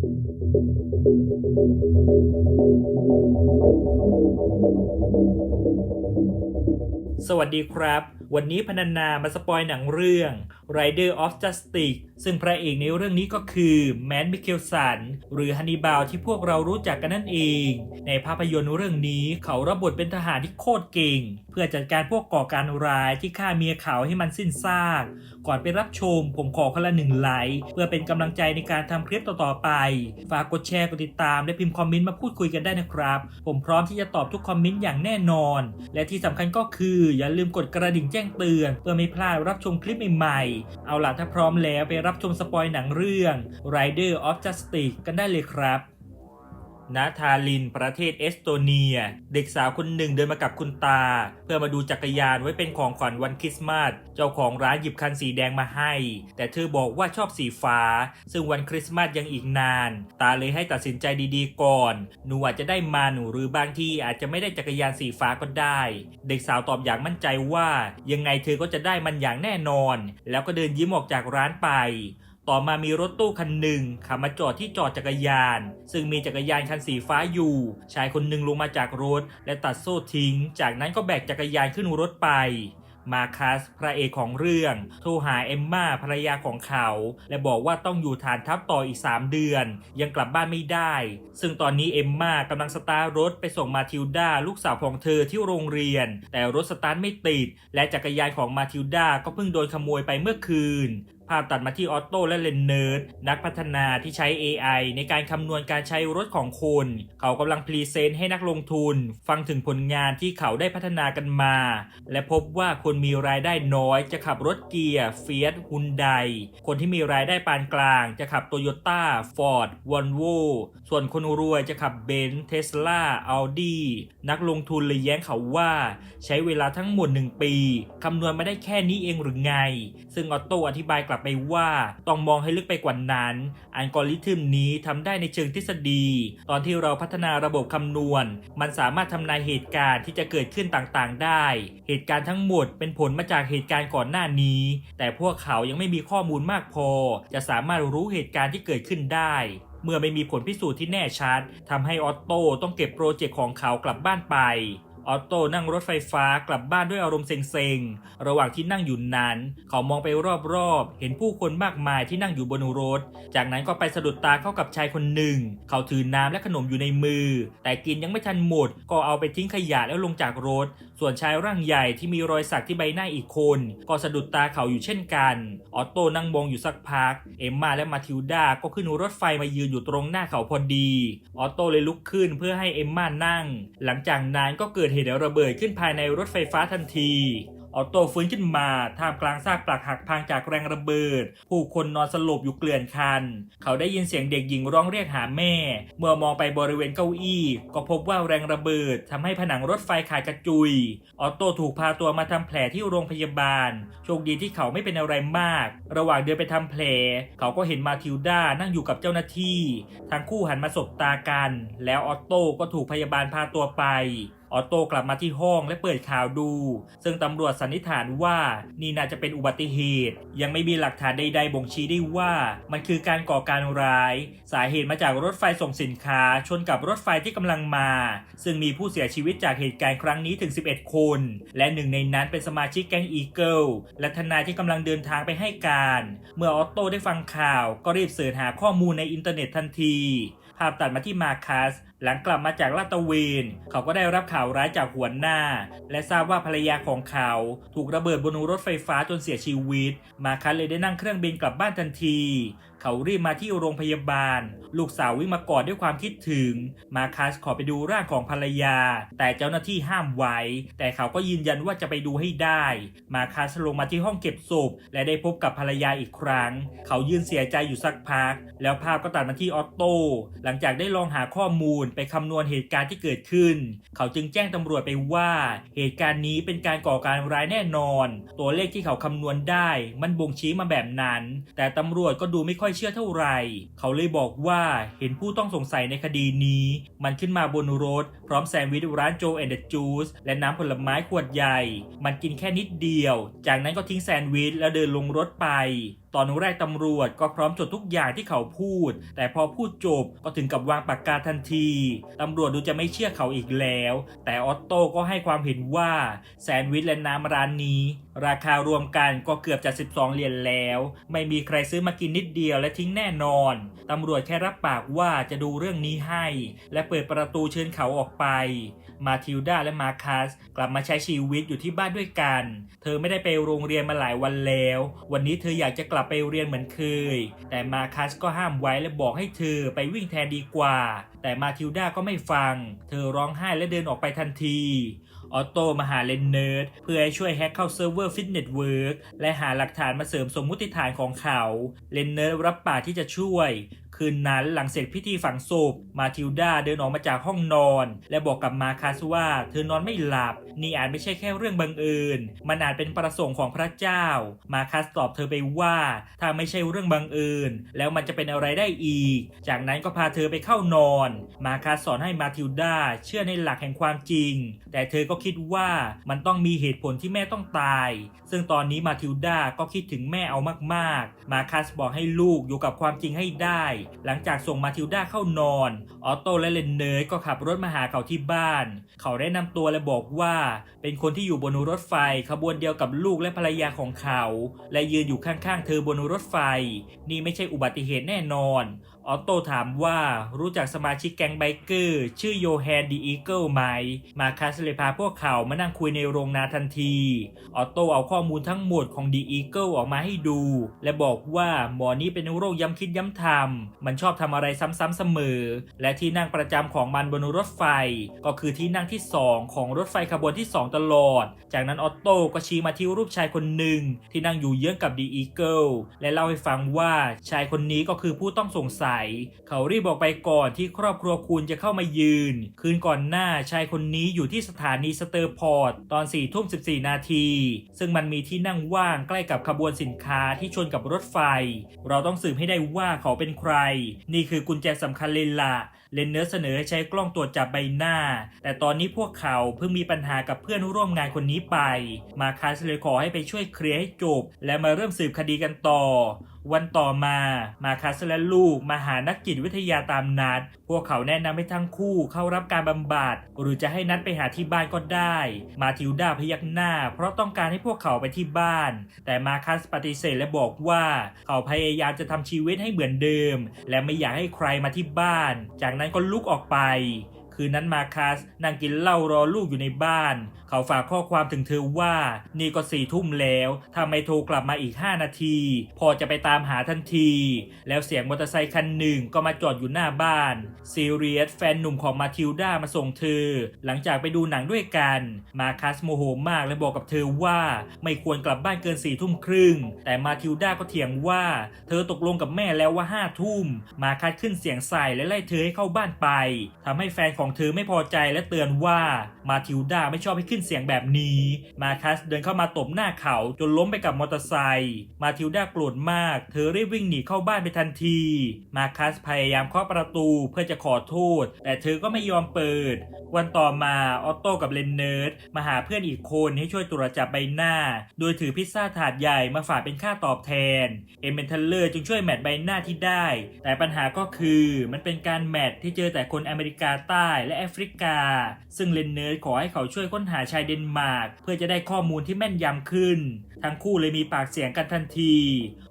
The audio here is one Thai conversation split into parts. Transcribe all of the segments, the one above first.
สวัสดีครับ วันนี้พนันนามาสปอยหนังเรื่อง Rider of Justice ซึ่งพระเอกในเรื่องนี้ก็คือแมนมิเคลสันหรือฮันนิบาลที่พวกเรารู้จักกันนั่นเอง ในภาพยนตร์เรื่องนี้เขารับบทเป็นทหารที่โคตรเก่ง พื่อจัดการพวกก่อการร้ายที่ฆ่าเมียเขาให้มันสิ้นซาก ก่อนไปรับชม ผมขอคนละหนึ่งไลค์เพื่อเป็นกำลังใจในการทำคลิปต่อๆไป ฝากกดแชร์กดติดตามและพิมพ์คอมเมนต์มาพูดคุยกันได้นะครับ ผมพร้อมที่จะตอบทุกคอมเมนต์อย่างแน่นอน และที่สำคัญก็คือ อย่าลืมกดกระดิ่งแจ้งเตือน เพื่อไม่พลาดรับชมคลิปใหม่ๆ เอาล่ะถ้าพร้อมแล้วไปรับชมสปอยหนังเรื่อง Rider of Justice กันได้เลยครับ ณทาลิน ประเทศเอสโตเนีย เด็กสาวคนหนึ่งเดินมากับคุณตา เพื่อมาดูจักรยานไว้เป็นของขวัญวันคริสต์มาส เจ้าของร้านหยิบคันสีแดงมาให้ แต่เธอบอกว่าชอบสีฟ้า ซึ่งวันคริสต์มาสยังอีกนาน ตาเลยให้ตัดสินใจดีๆก่อน หนูอาจจะได้มันหรือบางที่อาจจะไม่ได้จักรยานสีฟ้าก็ได้ เด็กสาวตอบอย่างมั่นใจว่า ยังไงเธอก็จะได้มันอย่างแน่นอน แล้วก็เดินยิ้มออกจากร้านไป ต่อมามีรถตู้คันหนึ่งขับมาจอดที่จอดจักรยาน ซึ่งมีจักรยานคันสีฟ้าอยู่ ชายคนหนึ่งลงมาจากรถ และตัดโซ่ทิ้ง จากนั้นก็แบกจักรยานขึ้นรถไปมาคัส พระเอกของเรื่อง โทรหาเอมมาภรรยาของเขา และบอกว่าต้องอยู่ฐานทัพต่ออีก 3 เดือน ยังกลับบ้านไม่ได้ ซึ่งตอนนี้เอมมากำลังสตาร์รถไปส่งมาทิลดาลูกสาวของเธอที่โรงเรียน แต่รถสตาร์ทไม่ติด และจักรยานของมาทิลดาก็เพิ่งโดนขโมยไปเมื่อคืน ภาพตัดมาที่ออโต้และเลนเนิร์ดนักพัฒนาที่ใช้ AI ในการคำนวณการใช้รถของคนเขากำลังพรีเซนต์ให้นักลงทุน ฟังถึงผลงานที่เขาได้พัฒนากันมา และพบว่าคนมีรายได้น้อยจะขับรถเกียร์เฟียสฮุนไดคนที่มีรายได้ปานกลางจะขับโตโยต้าฟอร์ดวอลโวส่วนคนรวยจะขับเบนซ์เทสลาอัลดีนักลงทุนเลยแย้งเขาว่า ใช้เวลาทั้งหมด 1 ปีคำนวณมาได้แค่นี้เองหรือไง ซึ่งออโต้อธิบายกลับไปว่าต้องมองให้ลึกไปกว่านั้น อัลกอริทึมนี้ทำได้ในเชิงทฤษฎี ตอนที่เราพัฒนาระบบคำนวณ มันสามารถทำนายเหตุการณ์ที่จะเกิดขึ้นต่างๆ ได้ เหตุการณ์ทั้งหมดเป็นผลมาจากเหตุการณ์ก่อนหน้านี้ แต่พวกเขายังไม่มีข้อมูลมากพอ จะสามารถรู้เหตุการณ์ที่เกิดขึ้นได้เมื่อไม่มีผลพิสูจน์ที่แน่ชัดทำให้ออตโต้ต้องเก็บโปรเจกต์ของเขากลับบ้านไป ออตโต้นั่งรถไฟฟ้ากลับบ้านด้วยอารมณ์เซ็งๆ ระหว่างที่นั่งอยู่นั้น เขามองไปรอบๆ เห็นผู้คนมากมายที่นั่งอยู่บนรถ จากนั้นก็ไปสะดุดตาเข้ากับชายคนหนึ่ง เขาถือน้ำและขนมอยู่ในมือ แต่กินยังไม่ทันหมด ก็เอาไปทิ้งขยะแล้วลงจากรถ ส่วนชายร่างใหญ่ที่มีรอยสักที่ใบหน้าอีกคน ก็สะดุดตาเขาอยู่เช่นกัน ออตโต้นั่งมองอยู่สักพัก เอมมาและมาทิลดาก็ขึ้นรถไฟมายืนอยู่ตรงหน้าเขาพอดี ออตโต้เลยลุกขึ้นเพื่อให้เอมมานั่ง หลังจากนั้นก็เกิดเหตุระเบิดขึ้นภายในรถไฟฟ้าทันที ออโต้ฟื้นขึ้นมาท่ามกลางซากปลักหักพังจากแรงระเบิด ผู้คนนอนสลบอยู่เกลื่อนคัน เขาได้ยินเสียงเด็กหญิงร้องเรียกหาแม่ เมื่อมองไปบริเวณเก้าอี้ ก็พบว่าแรงระเบิดทำให้ผนังรถไฟขาดกระจุย ออโต้ถูกพาตัวมาทำแผลที่โรงพยาบาล โชคดีที่เขาไม่เป็นอะไรมาก ระหว่างเดินไปทำแผล เขาก็เห็นมาทิลด้านั่งอยู่กับเจ้าหน้าที่ ทั้งคู่หันมาสบตากัน แล้วออโต้ก็ถูกพยาบาลพาตัวไป ออโต้กลับมาที่ห้องและเปิดข่าวดู ซึ่งตำรวจสันนิษฐานว่านี่น่าจะเป็นอุบัติเหตุ ยังไม่มีหลักฐานใด ๆ บ่งชี้ได้ว่ามันคือการก่อการร้าย สาเหตุมาจากรถไฟส่งสินค้า ชนกับรถไฟที่กำลังมา ซึ่งมีผู้เสียชีวิตจากเหตุการณ์ครั้งนี้ถึง 11 คน และหนึ่งในนั้นเป็นสมาชิกแก๊งอีเกิลและทนายที่กำลังเดินทางไปให้การ เมื่อออโต้ได้ฟังข่าว ก็รีบเสิร์ชหาข้อมูลในอินเทอร์เน็ตทันที ภาพตัดมาที่มาคัส หลังกลับมาจากลาตเวน เขาก็ได้รับข่าวร้ายจากหัวหน้า และทราบว่าภรรยาของเขา ถูกระเบิดบนรถไฟฟ้าจนเสียชีวิต มาคัสเลยได้นั่งเครื่องบินกลับบ้านทันที เขารีบมาที่โรงพยาบาล ลูกสาววิ่งมากอดด้วยความคิดถึง มาคัสขอไปดูร่างของภรรยา แต่เจ้าหน้าที่ห้ามไว้ แต่เขาก็ยืนยันว่าจะไปดูให้ได้ มาคัสลงมาที่ห้องเก็บศพและได้พบกับภรรยาอีกครั้ง เขายืนเสียใจอยู่สักพัก แล้วภาพก็ตัดมาที่ออตโต้หลังจากได้ลองหาข้อมูลไปคำนวณเหตุการณ์ที่เกิดขึ้น เขาจึงแจ้งตำรวจไปว่าเหตุการณ์นี้เป็นการก่อการร้ายแน่นอน ตัวเลขที่เขาคำนวณได้ มันบ่งชี้มาแบบนั้น แต่ตำรวจก็ดูไม่ค่อยเชื่อเท่าไหร่ เขาเลยบอกว่าเห็นผู้ต้องสงสัยในคดีนี้ มันขึ้นมาบนรถ พร้อมแซนด์วิชร้านโจแอนด์จูสและน้ำผลไม้ขวดใหญ่ มันกินแค่นิดเดียว จากนั้นก็ทิ้งแซนด์วิชแล้วเดินลงรถไป ตอนแรกตำรวจก็พร้อมจดทุกอย่างที่เขาพูด แต่พอพูดจบก็ถึงกับวางปากกาทันทีตำรวจดูจะไม่เชื่อเขาอีกแล้ว แต่ออตโต้ก็ให้ความเห็นว่าแซนด์วิชและน้ำร้านนี้ ราคารวมกันก็เกือบจะ 12 เหรียญแล้ว ไม่มีใครซื้อมากินนิดเดียวและทิ้งแน่นอนตำรวจแค่รับปากว่าจะดูเรื่องนี้ให้ และเปิดประตูเชิญเขาออกไป มาทิลดาและมาคัสกลับมาใช้ชีวิตอยู่ที่บ้านด้วยกัน เธอไม่ได้ไปโรงเรียนมาหลายวันแล้ว วันนี้เธออยากจะกลับไปเรียนเหมือนเคย แต่มาคัสก็ห้ามไว้และบอกให้เธอไปวิ่งแทนดีกว่า แต่มาทิลดาก็ไม่ฟัง เธอร้องไห้และเดินออกไปทันทีออโต้มาหาเลนเนิร์ดเพื่อให้ช่วยแฮ็กเข้าเซิร์ฟเวอร์ฟิตเนสเวิร์กและหาหลักฐานมาเสริมสมมุติฐานของเขา เลนเนิร์ดรับปากที่จะช่วย คืนนั้นหลังเสร็จพิธีฝังศพมาทิลดาเดินออกมาจากห้องนอน และบอกกับมาคัสว่า เธอนอนไม่หลับ นี่อาจไม่ใช่แค่เรื่องบังเอิญมันอาจเป็นประสงค์ของพระเจ้า มาคัสตอบเธอไปว่า ถ้าไม่ใช่เรื่องบังเอิญแล้วมันจะเป็นอะไรได้อีก จากนั้นก็พาเธอไปเข้านอน มาคัสสอนให้มาทิลดาเชื่อในหลักแห่งความจริง แต่เธอก็คิดว่ามันต้องมีเหตุผลที่แม่ต้องตาย ซึ่งตอนนี้มาทิลดาก็คิดถึงแม่เอามากๆ มาคัสบอกให้ลูกอยู่กับความจริงให้ได้หลังจากส่งมาทิลดาเข้านอน ออโต้และเลนเนยก็ขับรถมาหาเขาที่บ้าน เขาได้นำตัวและบอกว่า เป็นคนที่อยู่บนรถไฟขบวนเดียวกับลูกและภรรยาของเขา และยืนอยู่ข้างๆเธอบนรถไฟ นี่ไม่ใช่อุบัติเหตุแน่นอน ออโต้ถามว่ารู้จักสมาชิกแก๊งไบเกอร์ ชื่อโยแฮนดีอีเกิลไหม มาคัสเลยพาพวกเขามานั่งคุยในโรงนาทันที ออโต้เอาข้อมูลทั้งหมดของดีอีเกิลออกมาให้ดู และบอกว่าหมอนี้เป็นโรคย้ำคิดย้ำทำมันชอบทำอะไรซ้ำๆเสมอ และที่นั่งประจำของมันบนรถไฟ ก็คือที่นั่งที่ 2 ของรถไฟขบวนที่ 2 ตลอด จากนั้นออโต้ก็ชี้มาที่รูปชายคนหนึ่งที่นั่งอยู่เยื้องกับดีอีเกิลและเล่าให้ฟังว่าชายคนนี้ก็คือผู้ต้องสงสัยเขารีบบอกไปก่อนที่ครอบครัวคุณจะเข้ามายืน คืนก่อนหน้าชายคนนี้อยู่ที่สถานีสเตอร์พอร์ตตอน4ทุ่ม14 นาที ซึ่งมันมีที่นั่งว่างใกล้กับขบวนสินค้าที่ชนกับรถไฟ เราต้องสืบให้ได้ว่าเขาเป็นใคร นี่คือกุญแจสำคัญเลยละเลนเนอร์เสนอให้ใช้กล้องตรวจจับใบหน้า แต่ตอนนี้พวกเขาเพิ่งมีปัญหากับเพื่อนร่วมงานคนนี้ไป มาคัสเลยขอให้ไปช่วยเคลียร์ให้จบ และมาเริ่มสืบคดีกันต่อ วันต่อมา มาคัสและลูกมาหานักจิตวิทยาตามนัด พวกเขาแนะนำให้ทั้งคู่เข้ารับการบำบัด หรือจะให้นัดไปหาที่บ้านก็ได้ มาทิลดาพยักหน้า เพราะต้องการให้พวกเขาไปที่บ้าน แต่มาคัสปฏิเสธและบอกว่าเขาพยายามจะทำชีวิตให้เหมือนเดิม และไม่อยากให้ใครมาที่บ้าน จากนั้นก็ลุกออกไป คืนนั้นมาคัสนั่งกินเหล้ารอลูกอยู่ในบ้าน เขาฝากข้อความถึงเธอว่า นี่ก็สี่ทุ่มแล้วทำไมโทรกลับมาอีก 5 นาที พอจะไปตามหาทันที แล้วเสียงมอเตอร์ไซคันหนึ่งก็มาจอดอยู่หน้าบ้านซีเรียสแฟนหนุ่มของมาทิลดามาส่งเธอ หลังจากไปดูหนังด้วยกัน มาคัสโมโหมากและบอกกับเธอว่า ไม่ควรกลับบ้านเกินสี่ทุ่มครึ่ง แต่มาทิลดาก็เถียงว่า เธอตกลงกับแม่แล้วว่าห้าทุ่ม มาคัสขึ้นเสียงใส่และไล่เธอให้เข้าบ้านไปทำให้แฟนของเธอไม่พอใจและเตือนว่ามาทิลดาไม่ชอบให้ขึ้นเสียงแบบนี้ มาคัสเดินเข้ามาตบหน้าเขาจนล้มไปกับมอเตอร์ไซค์มาทิลดาโกรธมาก เธอรีบวิ่งหนีเข้าบ้านไปทันที มาคัสพยายามเคาะประตูเพื่อจะขอโทษ แต่เธอก็ไม่ยอมเปิด วันต่อมาออตโต้กับเลนเนิร์ดมาหาเพื่อนอีกคนให้ช่วยตรวจจับใบหน้า โดยถือพิซซ่าถาดใหญ่มาฝากเป็นค่าตอบแทน เอมเบนเทเลอร์จึงช่วยแมทใบหน้าที่ได้ แต่ปัญหาก็คือมันเป็นการแมทที่เจอแต่คนอเมริกาใต้และแอฟริกา ซึ่งเลนเนิร์ขอให้เขาช่วยค้นหาชายเดนมาร์กเพื่อจะได้ข้อมูลที่แม่นยำขึ้น ทั้งคู่เลยมีปากเสียงกันทันที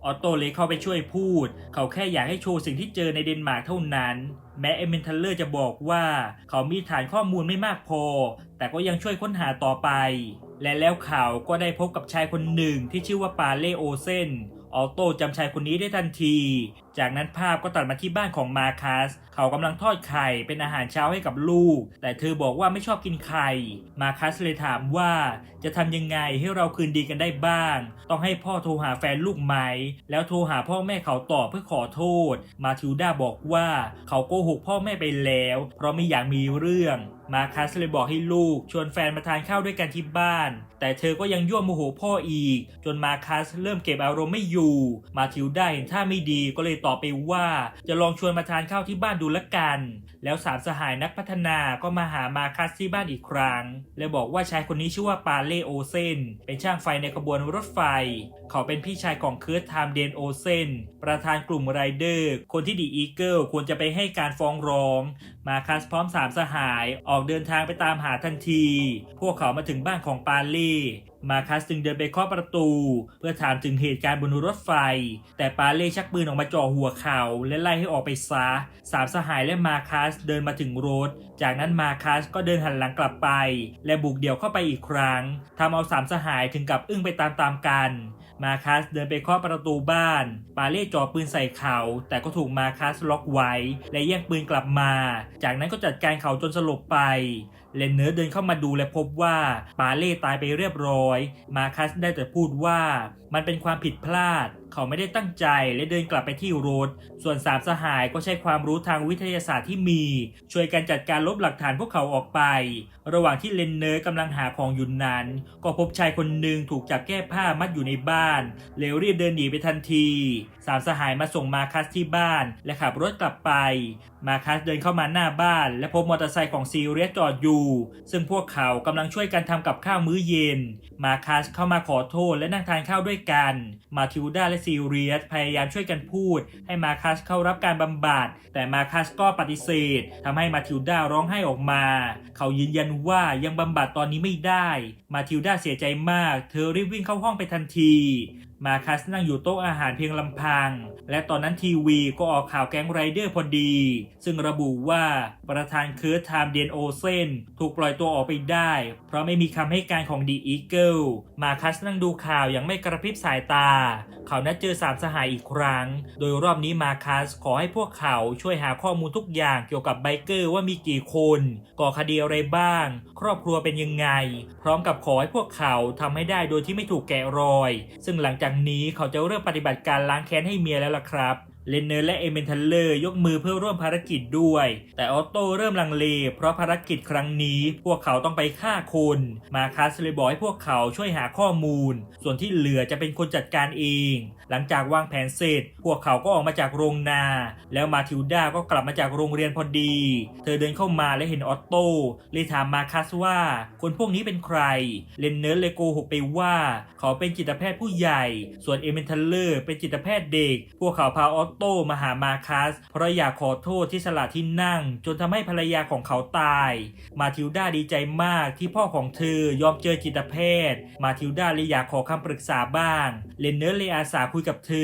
ออโต้เลยเข้าไปช่วยพูด เขาแค่อยากให้โชว์สิ่งที่เจอในเดนมาร์กเท่านั้น แม้เอเมนทัลเลอร์จะบอกว่า เขามีฐานข้อมูลไม่มากพอ แต่ก็ยังช่วยค้นหาต่อไป และแล้วเขาก็ได้พบกับชายคนหนึ่งที่ชื่อว่าปาเล่โอเซน ออโต้จำชายคนนี้ได้ทันที จากนั้นภาพก็ตัดมาที่บ้านของมาคัส เขากำลังทอดไข่เป็นอาหารเช้าให้กับลูก แต่เธอบอกว่าไม่ชอบกินไข่ มาคัสเลยถามว่าจะทำยังไงให้เราคืนดีกันได้บ้าง ต้องให้พ่อโทรหาแฟนลูกไหม แล้วโทรหาพ่อแม่เขาตอบเพื่อขอโทษ มาทิลดาบอกว่าเขาโกหกพ่อแม่ไปแล้ว เพราะไม่อยากมีเรื่องมาคัสเลยบอกให้ลูก ชวนแฟนมาทานข้าวด้วยกันที่บ้าน แต่เธอก็ยังยั่วโมโหพ่ออีก จนมาคัสเริ่มเก็บอารมณ์ไม่อยู่มาทิลดาเห็นท่าไม่ดีก็เลยตต่อไปว่า จะลองชวนมาทานข้าวที่บ้านดูละกัน แล้วสามสหายนักพัฒนาก็มาหามาคัสที่บ้านอีกครั้ง และบอกว่าชายคนนี้ชื่อว่าปาเล่โอเซนเป็นช่างไฟในขบวนรถไฟ เขาเป็นพี่ชายของเคิร์ตไทม์เดนโอเซนประธานกลุ่มไรเดอร์ คนที่ดีอีเกิลควรจะไปให้การฟ้องร้อง มาคัสพร้อมสามสหายออกเดินทางไปตามหาทันที พวกเขามาถึงบ้านของปาเล่ มาคัสจึงเดินไปเคาะประตู เพื่อถามถึงเหตุการณ์บนรถไฟ แต่ปาเล่ชักปืนออกมาจ่อหัวเขาและไล่ให้ออกไปซะสามสหายและมาคัสเดินมาถึงรถ จากนั้นมาคัสก็เดินหันหลังกลับไป และบุกเดี่ยวเข้าไปอีกครั้งทำเอาสามสหายถึงกับอึ้งไปตามๆกันมาคัสเดินไปเคาะประตูบ้าน ปาเล่จ่อปืนใส่เขา แต่ก็ถูกมาคัสล็อกไว้ และแย่งปืนกลับมา จากนั้นก็จัดการเขาจนสลบไป เลนเนอร์เดินเข้ามาดูและพบว่าปาเล่ตายไปเรียบร้อย มาคัสได้แต่พูดว่ามันเป็นความผิดพลาด เขาไม่ได้ตั้งใจและเดินกลับไปที่รถ ส่วนสามสหายก็ใช้ความรู้ทางวิทยาศาสตร์ที่มี ช่วยกันจัดการลบหลักฐานพวกเขาออกไป ระหว่างที่เลนเนอร์กำลังหาของอยู่นั้น ก็พบชายคนหนึ่งถูกจับแก้ผ้ามัดอยู่ในบ้าน เลวรีบเดินหนีไปทันที สามสหายมาส่งมาคัสที่บ้าน และขับรถกลับไป มาคัสเดินเข้ามาหน้าบ้าน และพบมอเตอร์ไซค์ของซีเรียสจอดอยู่ ซึ่งพวกเขากำลังช่วยกันทำกับข้าวมื้อเย็น มาคัสเข้ามาขอโทษและนั่งทานข้าวด้วยกัน มาทิวดาและซีเรียสพยายามช่วยกันพูด ให้มาคัสเข้ารับการบำบัด แต่มาคัสก็ปฏิเสธทำให้มาทิวดาร้องไห้ออกมา เขายืนยันว่ายังบำบัดตอนนี้ไม่ได้ มาทิวดาเสียใจมาก เธอรีบวิ่งเข้าห้องไปทันที มาคัสนั่งอยู่โต๊ะอาหารเพียงลำพัง และตอนนั้นทีวีก็ออกข่าวแก๊งไรเดอร์พอดี ซึ่งระบุว่าประธานเคิร์ทไทม์เดนโอเซนถูกปล่อยตัวออกไปได้ เพราะไม่มีคำให้การของดีอีเกิลมาคัสนั่งดูข่าวอย่างไม่กระพริบสายตา เขานัดเจอสามสหายอีกครั้ง โดยรอบนี้มาคัสขอให้พวกเขาช่วยหาข้อมูลทุกอย่างเกี่ยวกับไบเกอร์ว่ามีกี่คนก่อคดีอะไรบ้าง ครอบครัวเป็นยังไง พร้อมกับขอให้พวกเขาทำให้ได้โดยที่ไม่ถูกแกะรอย ซึ่งหลังจากนี้เขาจะเริ่มปฏิบัติการล้างแค้นให้เมียแล้วล่ะครับเลนเนอร์และเอเมนทัลเลอร์ยกมือเพื่อร่วมภารกิจด้วย แต่ออโต้เริ่มลังเล เพราะภารกิจครั้งนี้พวกเขาต้องไปฆ่าคน มาคัสเลยบอกให้พวกเขาช่วยหาข้อมูล ส่วนที่เหลือจะเป็นคนจัดการเอง หลังจากวางแผนเสร็จ พวกเขาก็ออกมาจากโรงนา แล้วมาทิวดาก็กลับมาจากโรงเรียนพอดี เธอเดินเข้ามาและเห็นออตโต้เลยถามมาคัสว่า คนพวกนี้เป็นใคร เลนเนอร์เลยโกหกไปว่า เขาเป็นจิตแพทย์ผู้ใหญ่ ส่วนเอเมนทัลเลอร์เป็นจิตแพทย์เด็ก พวกเขาพาออตโต้มาหามาคัสเพราะอยากขอโทษที่สละที่นั่ง จนทำให้ภรรยาของเขาตาย มาทิวดาดีใจมากที่พ่อของเธอยอมเจอจิตแพทย์ มาทิวดาเลยอยากขอคำปรึกษาบ้าง เลนเนอร์เลยอาสาคุยกับเธอ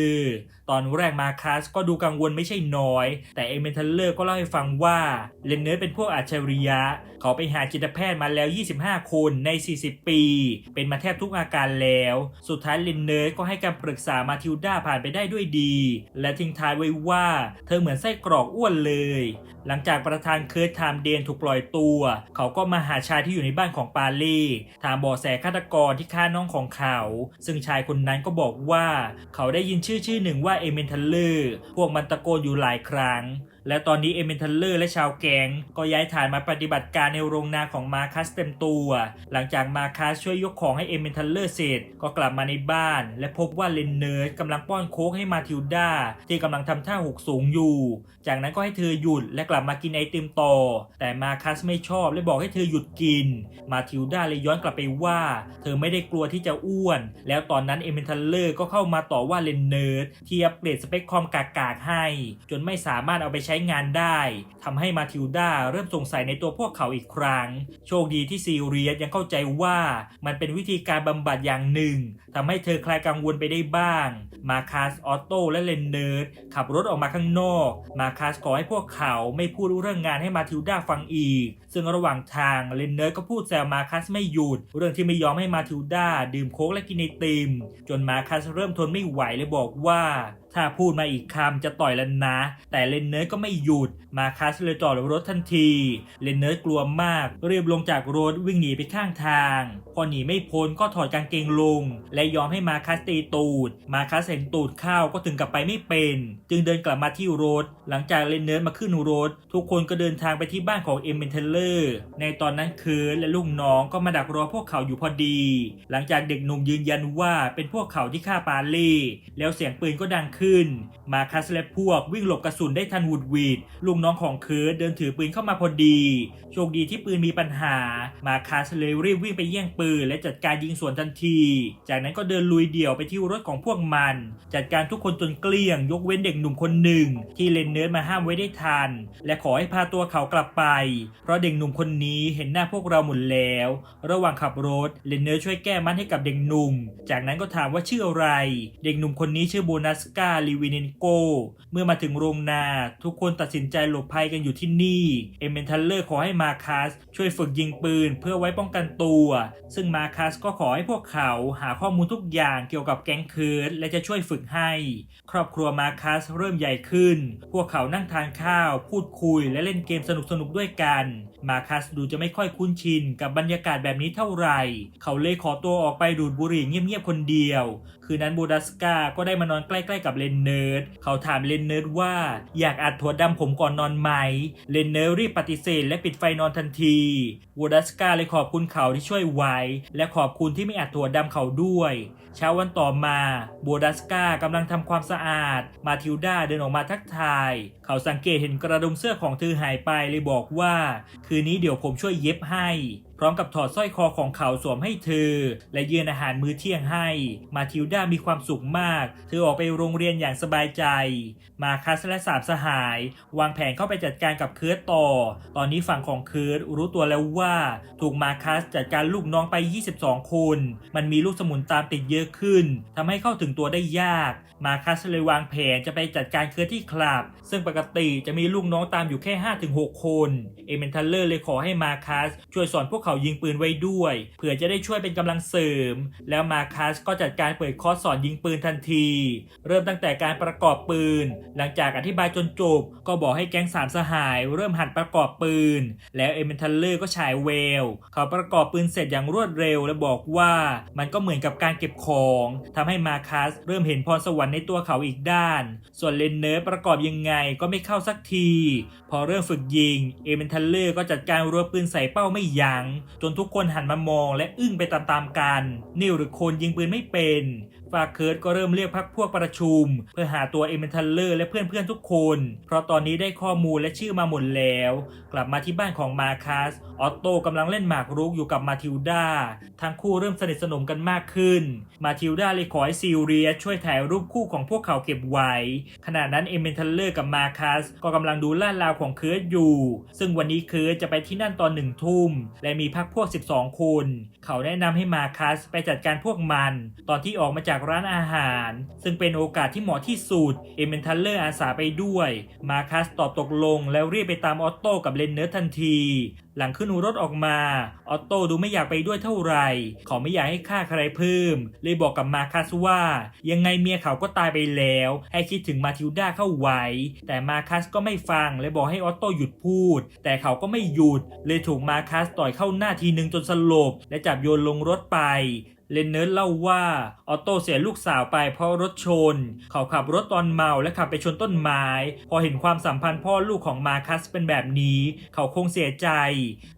ตอนแรกมาคัสก็ดูกังวลไม่ใช่น้อย แต่เอเมนทัลเลอร์ก็เล่าให้ฟังว่าเลนเนอร์เป็นพวกอัจฉริยะ เขาไปหาจิตแพทย์มาแล้ว 25 คนใน 40 ปี เป็นมาแทบทุกอาการแล้ว สุดท้ายเลนเนอร์ก็ให้การปรึกษามาทิวด้าผ่านไปได้ด้วยดี และทิ้งท้ายไว้ว่าเธอเหมือนไส้กรอกอ้วนเลย หลังจากประธานเคิร์ทไทม์เดนถูกปล่อยตัว เขาก็มาหาชายที่อยู่ในบ้านของปาล่ถามบาะแสฆาตกรที่ฆ่าน้องของเขา ซึ่งชายคนนั้นก็บอกว่า เขาได้ยินชื่อชื่อหนึ่งว่าเอเมนทัลเลอร์พวกมันตะโกนอยู่หลายครั้ง และตอนนี้เอเมนทัลเลอร์และชาวแกง ก็ย้ายฐานมาปฏิบัติการในโรงนาของมาคัสเต็มตัว หลังจากมาคัสช่วยยกของให้เอเมนทัลเลอร์เสร็จ ก็กลับมาในบ้าน และพบว่าเลนเนิร์กำลังป้อนโค้กให้มาทิลดาที่กำลังทำท่าหกสูงอยู่ จากนั้นก็ให้เธอหยุดและกลับมากินไอติมต่อ แต่มาคัสไม่ชอบและบอกให้เธอหยุดกิน มาทิลดาเลยย้อนกลับไปว่า เธอไม่ได้กลัวที่จะอ้วน แล้วตอนนั้นเอเมนทัลเลอร์ก็เข้ามาต่อว่าเลนเนิร์ที่อัปเกรดสเปคคอมกากๆให้ จนไม่สามารถเอาไปใช้ช้งานได้ทำให้มาทิลดาเริ่มสงสัยในตัวพวกเขาอีกครั้ง โชคดีที่ซีเรียสยังเข้าใจว่ามันเป็นวิธีการบำบัดอย่างหนึ่งทำให้เธอคลายกังวลไปได้บ้าง มาคัสออโต้และเลนเนิร์ดขับรถออกมาข้างนอก มาคัสขอให้พวกเขาไม่พูดเรื่องงานให้มาทิลดาฟังอีก ซึ่งระหว่างทางเลนเนิร์ดก็พูดแซวมาคัสไม่หยุด เรื่องที่ไม่ยอมให้มาทิลดาดื่มโค้กและกินไอติม จนมาคัสเริ่มทนไม่ไหวเลยบอกว่า ถ้าพูดมาอีกคำจะต่อยแล้วนะ แต่เลนเนิร์ก็ไม่หยุด มาคัสเลยจอดรถทันที เลนเนิร์กลัวมากรีบลงจากรถวิ่งหนีไปข้างทาง พอหนีไม่พ้นก็ถอดกางเกงลง และยอมให้มาคัสตีตูด มาคัสเห็นตูดเข้าก็ถึงกับไปไม่เป็น จึงเดินกลับมาที่รถ หลังจากเลนเนิร์มาขึ้นรถ ทุกคนก็เดินทางไปที่บ้านของเอมเบนเทเลอร์ในตอนนั้นคิร์ทและลูกน้องก็มาดักรอพวกเขาอยู่พอดี หลังจากเด็กหนุ่มยืนยันว่าเป็นพวกเขาที่ฆ่าปาล่แล้วเสียงปืนก็ดังขึ้นขึ้น มาคัสและพวกวิ่งหลบกระสุนได้ทันวุดวีดลุงน้องของเคิร์ดเดินถือปืนเข้ามาพอดี โชคดีที่ปืนมีปัญหา มาคัสเลยรีบวิ่งไปแย่งปืนและจัดการยิงสวนทันที จากนั้นก็เดินลุยเดี่ยวไปที่รถของพวกมัน จัดการทุกคนจนเกลี้ยง ยกเว้นเด็กหนุ่มคนหนึ่ง ที่เลนเนิร์ดมาห้ามไว้ได้ทัน และขอให้พาตัวเขากลับไป เพราะเด็กหนุ่มคนนี้เห็นหน้าพวกเราหมดแล้ว ระหว่างขับรถเลนเนิร์ดช่วยแก้มัดให้กับเด็กหนุ่ม จากนั้นก็ถามว่าชื่ออะไร เด็กหนุ่มคนนี้ชื่อโบนัสกาลิวินนโก เมื่อมาถึงโรงนา ทุกคนตัดสินใจหลบภัยกันอยู่ที่นี่ เอเมนทัลเลอร์ขอให้มาคัสช่วยฝึกยิงปืนเพื่อไว้ป้องกันตัว ซึ่งมาคัสก็ขอให้พวกเขาหาข้อมูลทุกอย่างเกี่ยวกับแก๊งเคิร์ดและจะช่วยฝึกให้ ครอบครัวมาคัสเริ่มใหญ่ขึ้น พวกเขานั่งทานข้าว พูดคุยและเล่นเกมสนุกๆด้วยกัน มาคัสดูจะไม่ค่อยคุ้นชินกับบรรยากาศแบบนี้เท่าไหร่ เขาเลยขอตัวออกไปดูดบุหรี่เงียบๆคนเดียว คืนนั้นบูดัสกาก็ได้มานอนใกล้ๆกับเลนเนิร์ด เขาถามเลนเนิร์ดว่าอยากอัดถั่วดำผมก่อนนอนไหม เลนเนิร์ดรีบปฏิเสธและปิดไฟนอนทันที บูดัสกาเลยขอบคุณเขาที่ช่วยไว้ และขอบคุณที่ไม่อัดถั่วดำเขาด้วย เช้าวันต่อมาบูดัสกากำลังทำความสะอาด มาทิลดาเดินออกมาทักทาย เขาสังเกตเห็นกระดุมเสื้อของเธอหายไปเลยบอกว่าคืนนี้เดี๋ยวผมช่วยเย็บให้ พร้อมกับถอดสร้อยคอของเขาสวมให้เธอ และเยื่นอาหารมื้อเที่ยงให้ มาทิลดามีความสุขมาก เธอออกไปโรงเรียนอย่างสบายใจ มาคัสและสามสหาย วางแผนเข้าไปจัดการกับเคิร์ตต่อ ตอนนี้ฝั่งของเคิร์ตรู้ตัวแล้วว่า ถูกมาคัสจัดการลูกน้องไป 22 คน มันมีลูกสมุนตามติดเยอะขึ้นทำให้เข้าถึงตัวได้ยาก มาคัสเลยวางแผนจะไปจัดการเคิร์ตที่คลับซึ่งปกติจะมีลูกน้องตามอยู่แค่ 5-6 คน เอเมนทัลเลอร์เลยขอให้มาคัสช่วยสอนพวกเขายิงปืนไว้ด้วย เผื่อจะได้ช่วยเป็นกำลังเสริม แล้วมาคัสก็จัดการเปิดคอร์สสอนยิงปืนทันที เริ่มตั้งแต่การประกอบปืน หลังจากอธิบายจนจบ ก็บอกให้แก๊งสามสหาย เริ่มหัดประกอบปืน แล้วเอเมนทัลเลอร์ก็ฉายเวล เขาประกอบปืนเสร็จอย่างรวดเร็ว และบอกว่ามันก็เหมือนกับการเก็บของทำให้มาคัสเริ่มเห็นพรสวรรค์ในตัวเขาอีกด้าน ส่วนเลนเนอร์ประกอบยังไงก็ไม่เข้าสักที พอเริ่มฝึกยิง เอเมนทัลเลอร์ก็จัดการรัวปืนใส่เป้าไม่ยัง้ง จนทุกคนหันมามองและอึ้งไปตามๆกัน นิวหรือคนยิงปืนไม่เป็น ฟาเคิร์ดก็เริ่มเรียกพักพวกประชุม เพื่อหาตัวเอเมนทัลเลอร์และเพื่อนๆทุกคน เพราะตอนนี้ได้ข้อมูลและชื่อมาหมดแล้ว กลับมาที่บ้านของมาคัสออตโต้กำลังเล่นหมากรุกอยู่กับมาทิลดาทั้งคู่เริ่มสนิทสนมกันมากขึ้น มาทิลดาเลยขอให้ซิลเรียช่วยถ่ายรูปคู่ของพวกเขาเก็บไว้ ขณะนั้นเอเมนทัลเลอร์กับมาคัสก็กำลังดูล่าดราวของเคิร์ดอยู่ ซึ่งวันนี้เคิร์ดจะไปที่นั่นตอนหนึ่งทุ่ม และมีพักพวก 12 คน เขาแนะนำให้มาคัสไปจัดการพวกมัน ตอนที่ออกมาจากร้านอาหาร ซึ่งเป็นโอกาสที่เหมาะที่สุดเอเมนทัลเลอร์อาสาไปด้วย มาคัสตอบตกลงแล้วรีบไปตามออตโต้กับเลนเนอร์ทันที หลังขึ้นรถออกมา ออตโต้ดูไม่อยากไปด้วยเท่าไหร่เขาไม่อยากให้ฆ่าใครเพิ่ม เลยบอกกับมาคัสว่า ยังไงเมียเขาก็ตายไปแล้ว ให้คิดถึงมาทิลดาเข้าไว้ แต่มาคัสก็ไม่ฟังเลยบอกให้ออตโต้หยุดพูด แต่เขาก็ไม่หยุด เลยถูกมาคัสต่อยเข้าหน้าทีนึงจนสลบ และจับโยนลงรถไป เลนเนิร์ดเล่าว่าออโต้เสียลูกสาวไปเพราะรถชน เขาขับรถตอนเมาและขับไปชนต้นไม้ พอเห็นความสัมพันธ์พ่อลูกของมาคัสเป็นแบบนี้ เขาคงเสียใจ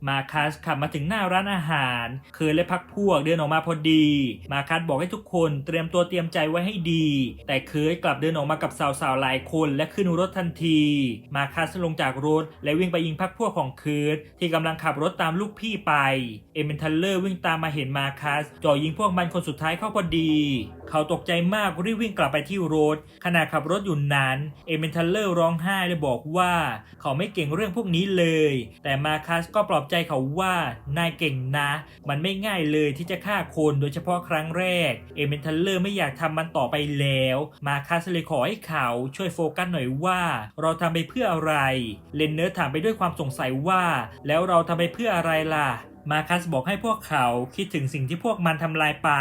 มาคัสขับมาถึงหน้าร้านอาหาร เคยและพักพวกเดินออกมาพอดี มาคัสบอกให้ทุกคนเตรียมตัวเตรียมใจไว้ให้ดี แต่เคยกลับเดินออกมากับสาวๆหลายคนและขึ้นรถทันที มาคัสลงจากรถและวิ่งไปยิงพักพวกของเคิร์ดที่กำลังขับรถตามลูกพี่ไป เอเมนทัลเลอร์วิ่งตามมาเห็นมาคัสจ่อยิงพวกมันคนสุดท้ายเข้าพอดี เขาตกใจมากรีบวิ่งกลับไปที่รถขณะขับรถอยู่นั้นเอเมนทัลเลอร์ร้องไห้และบอกว่า เขาไม่เก่งเรื่องพวกนี้เลย แต่มาคัสก็ปลอบใจเขาว่านายเก่งนะ มันไม่ง่ายเลยที่จะฆ่าคนโดยเฉพาะครั้งแรกเอเมนทัลเลอร์ไม่อยากทำมันต่อไปแล้ว มาคัสเลยขอให้เขาช่วยโฟกัสหน่อยว่า เราทำไปเพื่ออะไรเลนเนอร์ถามไปด้วยความสงสัยว่า แล้วเราทำไปเพื่ออะไรล่ะ มาคัสบอกให้พวกเขาคิดถึงสิ่งที่พวกมันทำลายไป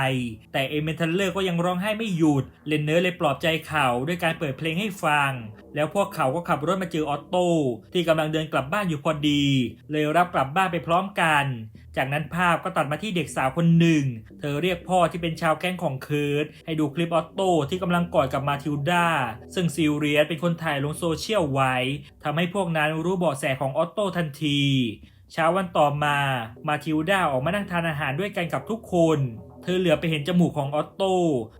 แต่เอเมนทัลเลอร์ก็ยังร้องไห้ไม่หยุด เลนเนอร์เลยปลอบใจเขาด้วยการเปิดเพลงให้ฟัง แล้วพวกเขาก็ขับรถมาเจอออตโต้ที่กำลังเดินกลับบ้านอยู่พอดี เลยรับกลับบ้านไปพร้อมกัน จากนั้นภาพก็ตัดมาที่เด็กสาวคนหนึ่ง เธอเรียกพ่อที่เป็นชาวแก๊งของเคิร์ดให้ดูคลิปออตโต้ที่กำลังกอดกับมาทิลดา ซึ่งซิลเรียสเป็นคนถ่ายลงโซเชียลไว้ทำให้พวกนั้นรู้เบาะแสของออตโต้ทันที เช้าวันต่อมามาทิวดาออกมานั่งทานอาหารด้วยกันกับทุกคนเธอเหลือไปเห็นจมูกของออตโต้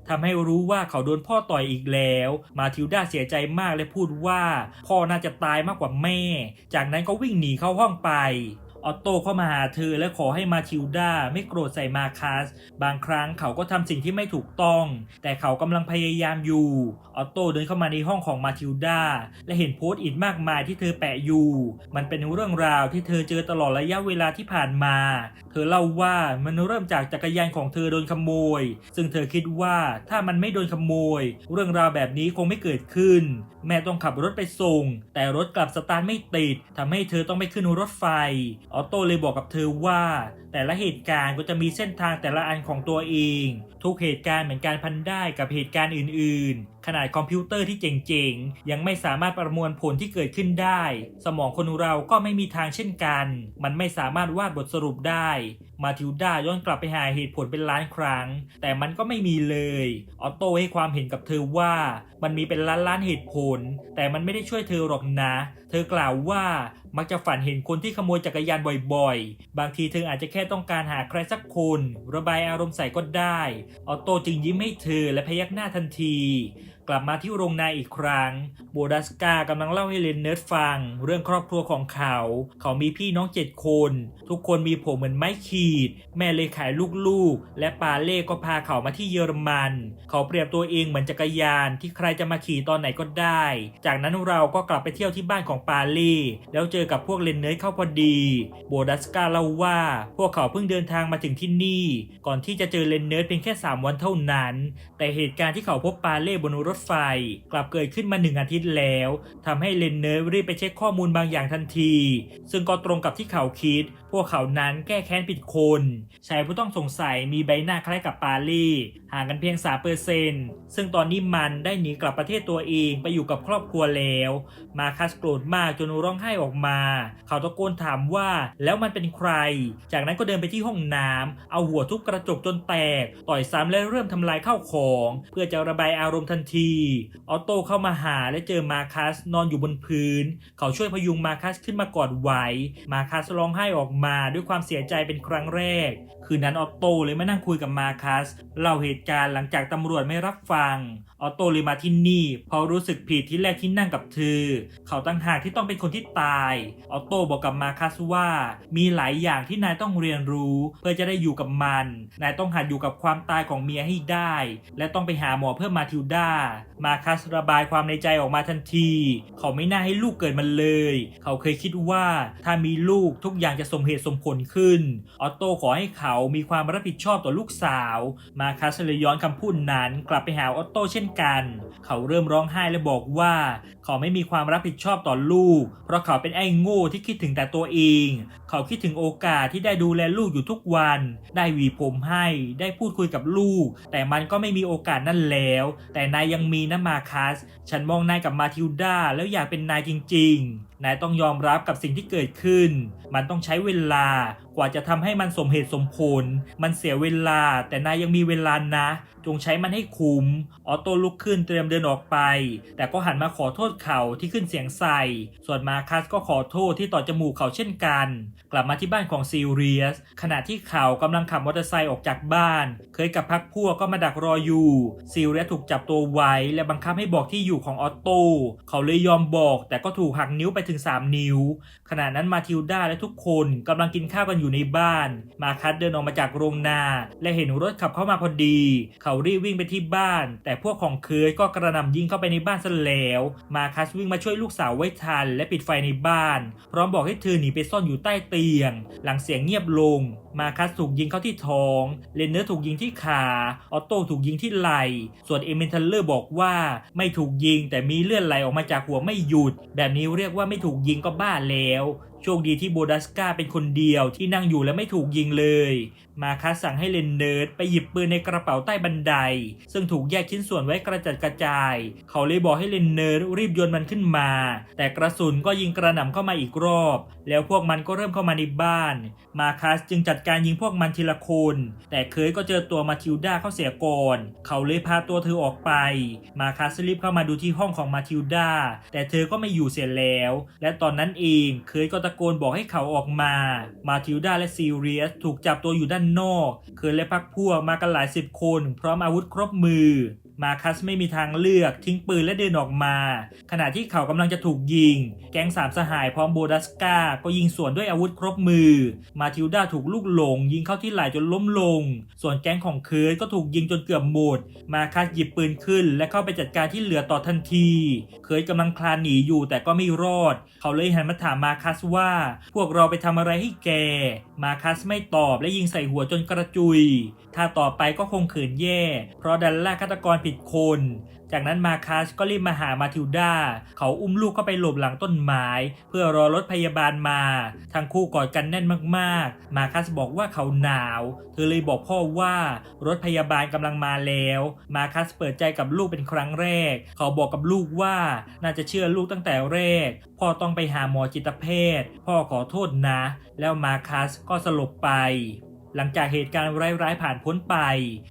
ทำให้รู้ว่าเขาโดนพ่อต่อยอีกแล้ว มาทิวดาเสียใจมากและพูดว่า พ่อน่าจะตายมากกว่าแม่ จากนั้นก็วิ่งหนีเข้าห้องไป ออตโต้เข้ามาหาเธอและขอให้มาทิลดาไม่โกรธใส่มาคัสบางครั้งเขาก็ทำสิ่งที่ไม่ถูกต้อง แต่เขากำลังพยายามอยู่ ออตโต้เดินเข้ามาในห้องของมาทิลดาและเห็นโพสต์อิทมากมายที่เธอแปะอยู่ มันเป็นเรื่องราวที่เธอเจอตลอดระยะเวลาที่ผ่านมา เธอเล่าว่ามันเริ่มจากจักรยานของเธอโดนขโมย ซึ่งเธอคิดว่าถ้ามันไม่โดนขโมย เรื่องราวแบบนี้คงไม่เกิดขึ้น แม่ต้องขับรถไปส่ง แต่รถกลับสตาร์ทไม่ติดทำให้เธอต้องไปขึ้นรถไฟออโต้เลยบอกกับเธอว่า แต่ละเหตุการณ์ก็จะมีเส้นทางแต่ละอันของตัวเอง ทุกเหตุการณ์เหมือนการพันได้กับเหตุการณ์อื่น ๆ ขนาดคอมพิวเตอร์ที่เจ๋งๆ ยังไม่สามารถประมวลผลที่เกิดขึ้นได้ สมองคนเราก็ไม่มีทางเช่นกัน มันไม่สามารถวาดบทสรุปได้ มาทิลดาย้อนกลับไปหาเหตุผลเป็นล้านครั้ง แต่มันก็ไม่มีเลยออโต้ให้ความเห็นกับเธอว่า มันมีเป็นล้านล้านๆเหตุผล แต่มันไม่ได้ช่วยเธอหรอกนะ เธอกล่าวว่า มักจะฝันเห็นคนที่ขโมยจักรยานบ่อยๆ บางทีเธออาจจะแค่ต้องการหาใครสักคน ระบายอารมณ์ใส่ก็ได้ ออโต้จึงยิ้มให้เธอและพยักหน้าทันที กลับมาที่โรงนาอีกครั้งโบดัสกากำลังเล่าให้เลนเนิร์ดฟัง เรื่องครอบครัวของเขา เขามีพี่น้องเจ็ดคน ทุกคนมีผมเหมือนไม้ขีด แม่เลยขายลูกๆ และปาเล่ก็พาเขามาที่เยอรมัน เขาเปรียบตัวเองเหมือนจักรยานที่ใครจะมาขี่ตอนไหนก็ได้ จากนั้นเราก็กลับไปเที่ยวที่บ้านของปาเล่แล้วเจอกับพวกเลนเนิร์ดเข้าพอดีโบดัสกาเล่าว่า พวกเขาเพิ่งเดินทางมาถึงที่นี่ ก่อนที่จะเจอเลนเนิร์ดเพียงแค่ 3 วันเท่านั้น แต่เหตุการณ์ที่เขาพบปาเล่บนรถไฟ กลับเกิดขึ้นมาหนึ่งอาทิตย์แล้วทำให้เลนเนิร์รีบไปเช็คข้อมูลบางอย่างทันที ซึ่งก็ตรงกับที่เขาคิด พวกเขานั้นแก้แค้นผิดคนชายผู้ต้องสงสัยมีใบหน้าคล้ายกับปาเล่ห่างกันเพียง3เปอร์เซนซึ่งตอนนี้มันได้หนีกลับประเทศตัวเองไปอยู่กับครอบครัวแล้ว มาคัสโกรธมากจนร้องไห้ออกมา เขาตะโกนถามว่าแล้วมันเป็นใคร จากนั้นก็เดินไปที่ห้องน้ำเอาหัวทุบกระจกจนแตก ต่อยซ้ำและเริ่มทำลายข้าวของ เพื่อจะระบายอารมณ์ทันทีออโต้เข้ามาหาและเจอมาคัสนอนอยู่บนพื้น เขาช่วยพยุงมาคัสขึ้นมากอดไว้ มาคัสร้องไห้ออกมาด้วยความเสียใจเป็นครั้งแรก คืนนั้นออโต้เลยมานั่งคุยกับมาคัสเล่าเหตุการณ์หลังจากตำรวจไม่รับฟัง ออโต้เลยมาที่นี่เพราะรู้สึกผิดที่แรกที่นั่งกับเธอ เขาตั้งหากที่ต้องเป็นคนที่ตาย ออโต้บอกกับมาคัสว่ามีหลายอย่างที่นายต้องเรียนรู้ เพื่อจะได้อยู่กับมัน นายต้องหัดอยู่กับความตายของเมียให้ได้ และต้องไปหาหมอเพื่อมาทิลดามาคัสระบายความในใจออกมาทันที เขาไม่น่าให้ลูกเกิดมันเลย เขาเคยคิดว่าถ้ามีลูกทุกอย่างจะสมเหตุสมผลขึ้น ออโต้ขอให้เขามีความรับผิดชอบต่อลูกสาว มาคัสเลยย้อนคำพูดนั้นกลับไปหาออโต้เช่นกัน เขาเริ่มร้องไห้และบอกว่า เขาไม่มีความรับผิดชอบต่อลูก เพราะเขาเป็นไอ้โง่ที่คิดถึงแต่ตัวเอง เขาคิดถึงโอกาสที่ได้ดูแลลูกอยู่ทุกวัน ได้หวีผมให้ ได้พูดคุยกับลูก แต่มันก็ไม่มีโอกาสนั่นแล้ว แต่นายยังมีนะมาคัส ฉันมองนายกับมาทิลดาแล้วอยากเป็นนายจริง ๆ นายต้องยอมรับกับสิ่งที่เกิดขึ้น มันต้องใช้เวลา กว่าจะทำให้มันสมเหตุสมผล มันเสียเวลา แต่นายยังมีเวลานะ จงใช้มันให้คุ้ม ออโต้ลุกขึ้นเตรียมเดินออกไป แต่ก็หันมาขอโทษเขาที่ขึ้นเสียงใส่ ส่วนมาคัสก็ขอโทษที่ต่อจมูกเขาเช่นกัน กลับมาที่บ้านของซีเรียส ขณะที่เขากำลังขับมอเตอร์ไซค์ออกจากบ้าน เคยกับพักพวกก็มาดักรออยู่ซีเรียสถูกจับตัวไว้ และบังคับให้บอกที่อยู่ของออโต้เขาเลยยอมบอก แต่ก็ถูกหักนิ้วไปถึง 3 นิ้ว ขณะนั้นมาทิลดาและทุกคนกำลังกินข้าวกันอยู่อยู่ในบ้าน มาคัสเดินออกมาจากโรงนา และเห็นรถขับเข้ามาพอดี เขารีบวิ่งไปที่บ้าน แต่พวกของเคิร์ดก็กระหน่ำยิงเข้าไปในบ้านซะแล้ว มาคัสวิ่งมาช่วยลูกสาวไว้ทัน และปิดไฟในบ้าน พร้อมบอกให้เธอหนีไปซ่อนอยู่ใต้เตียง หลังเสียงเงียบลง มาคัสถูกยิงเข้าที่ท้อง เลนเนอร์ถูกยิงที่ขา ออโต้ถูกยิงที่ไหล่ ส่วนเอเมนทัลเลอร์บอกว่าไม่ถูกยิงแต่มีเลือดไหลออกมาจากหัวไม่หยุด แบบนี้เรียกว่าไม่ถูกยิงก็บ้าแล้ว โชคดีที่โบดัสกาเป็นคนเดียวที่นั่งอยู่และไม่ถูกยิงเลย มาคัสสั่งให้เลนเนิร์ดไปหยิบปืนในกระเป๋าใต้บันได ซึ่งถูกแยกชิ้นส่วนไว้กระจัดกระจาย เขาเลยบอกให้เลนเนิร์ดรีบโยนมันขึ้นมา แต่กระสุนก็ยิงกระหน่ำเข้ามาอีกรอบ แล้วพวกมันก็เริ่มเข้ามาในบ้าน มาคัสจึงจัดการยิงพวกมันทีละคน แต่เคยก็เจอตัวมาทิลดาเข้าเสียก่อนเขาเลยพาตัวเธอออกไป มาคัสรีบเข้ามาดูที่ห้องของมาทิลดาแต่เธอก็ไม่อยู่เสียแล้ว และตอนนั้นเองเคยก็ตะโกนบอกให้เขาออกมา มาทิลดาและซีเรียสถูกจับตัวอยู่ด้านนอก เคิร์นและพักพวกมากันหลายสิบคน พร้อมอาวุธครบมือ มาคัสไม่มีทางเลือกทิ้งปืนและเดินออกมา ขณะที่เขากำลังจะถูกยิง แก๊งสามสหายพร้อมโบดัสกาก็ยิงสวนด้วยอาวุธครบมือ มาทิลดาถูกลูกหลง ยิงเข้าที่ไหล่จนล้มลง ส่วนแก๊งของเคิร์ดก็ถูกยิงจนเกือบหมด มาคัสหยิบปืนขึ้น และเข้าไปจัดการที่เหลือต่อทันที เคิร์ดกำลังคลานหนีอยู่แต่ก็ไม่รอด เขาเลยหันมาถามมาคัสว่า พวกเราไปทำอะไรให้แก มาคัสไม่ตอบและยิงใส่หัวจนกระจุย ถ้าต่อไปก็คงเขินแย่ เพราะดันล่าฆาตกรผิดคน จากนั้นมาคัสก็รีบมาหามาทิลดาเขาอุ้มลูกเข้าไปหลบหลังต้นไม้ เพื่อรอรถพยาบาลมา ทั้งคู่กอดกันแน่นมากๆ มาคัสบอกว่าเขาหนาว เธอเลยบอกพ่อว่ารถพยาบาลกำลังมาแล้ว มาคัสเปิดใจกับลูกเป็นครั้งแรก เขาบอกกับลูกว่าน่าจะเชื่อลูกตั้งแต่แรก พ่อต้องไปหาหมอจิตแพทย์พ่อขอโทษนะ แล้วมาคัสก็สลบไป หลังจากเหตุการณ์ร้ายๆผ่านพ้นไป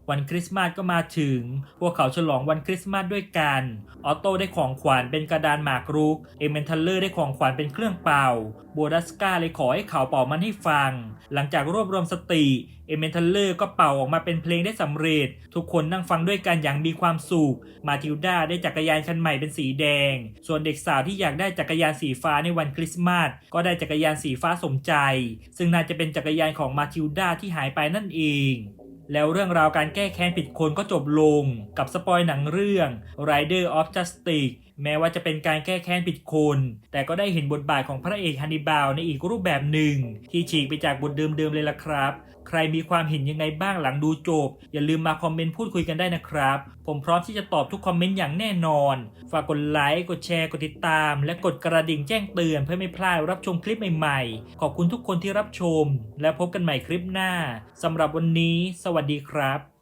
วันคริสต์มาสก็มาถึง พวกเขาฉลองวันคริสต์มาสด้วยกัน ออโต้ได้ของขวัญเป็นกระดานหมากรุก เอเมนทัลเลอร์ได้ของขวัญเป็นเครื่องเป่า โบดัสกาเลยขอให้เขาเป่ามันให้ฟัง หลังจากรวบรวมสติ เอเมนทัลเลอร์ก็เป่าออกมาเป็นเพลงได้สำเร็จ ทุกคนนั่งฟังด้วยกันอย่างมีความสุข มาทิลดาได้จักรยานคันใหม่เป็นสีแดง ส่วนเด็กสาวที่อยากได้จักรยานสีฟ้าในวันคริสต์มาสก็ได้จักรยานสีฟ้าสมใจ ซึ่งน่าจะเป็นจักรยานของมาทิลดาที่หายไปนั่นเองแล้วเรื่องราวการแก้แค้นผิดคนก็จบลงกับสปอยหนังเรื่อง Rider of Justice แม้ว่าจะเป็นการแก้แค้นผิดคน แต่ก็ได้เห็นบทบาทของพระเอกฮันนิบาลในอีกรูปแบบหนึ่ง ที่ฉีกไปจากบทเดิมๆเลยล่ะครับ ใครมีความเห็นยังไงบ้างหลังดูจบ อย่าลืมมาคอมเมนต์พูดคุยกันได้นะครับ ผมพร้อมที่จะตอบทุกคอมเมนต์อย่างแน่นอน ฝากกดไลค์กดแชร์กดติดตาม และกดกระดิ่งแจ้งเตือนเพื่อไม่พลาดรับชมคลิปใหม่ๆ ขอบคุณทุกคนที่รับชม และพบกันใหม่คลิปหน้าสำหรับวันนี้ สวัสดีครับ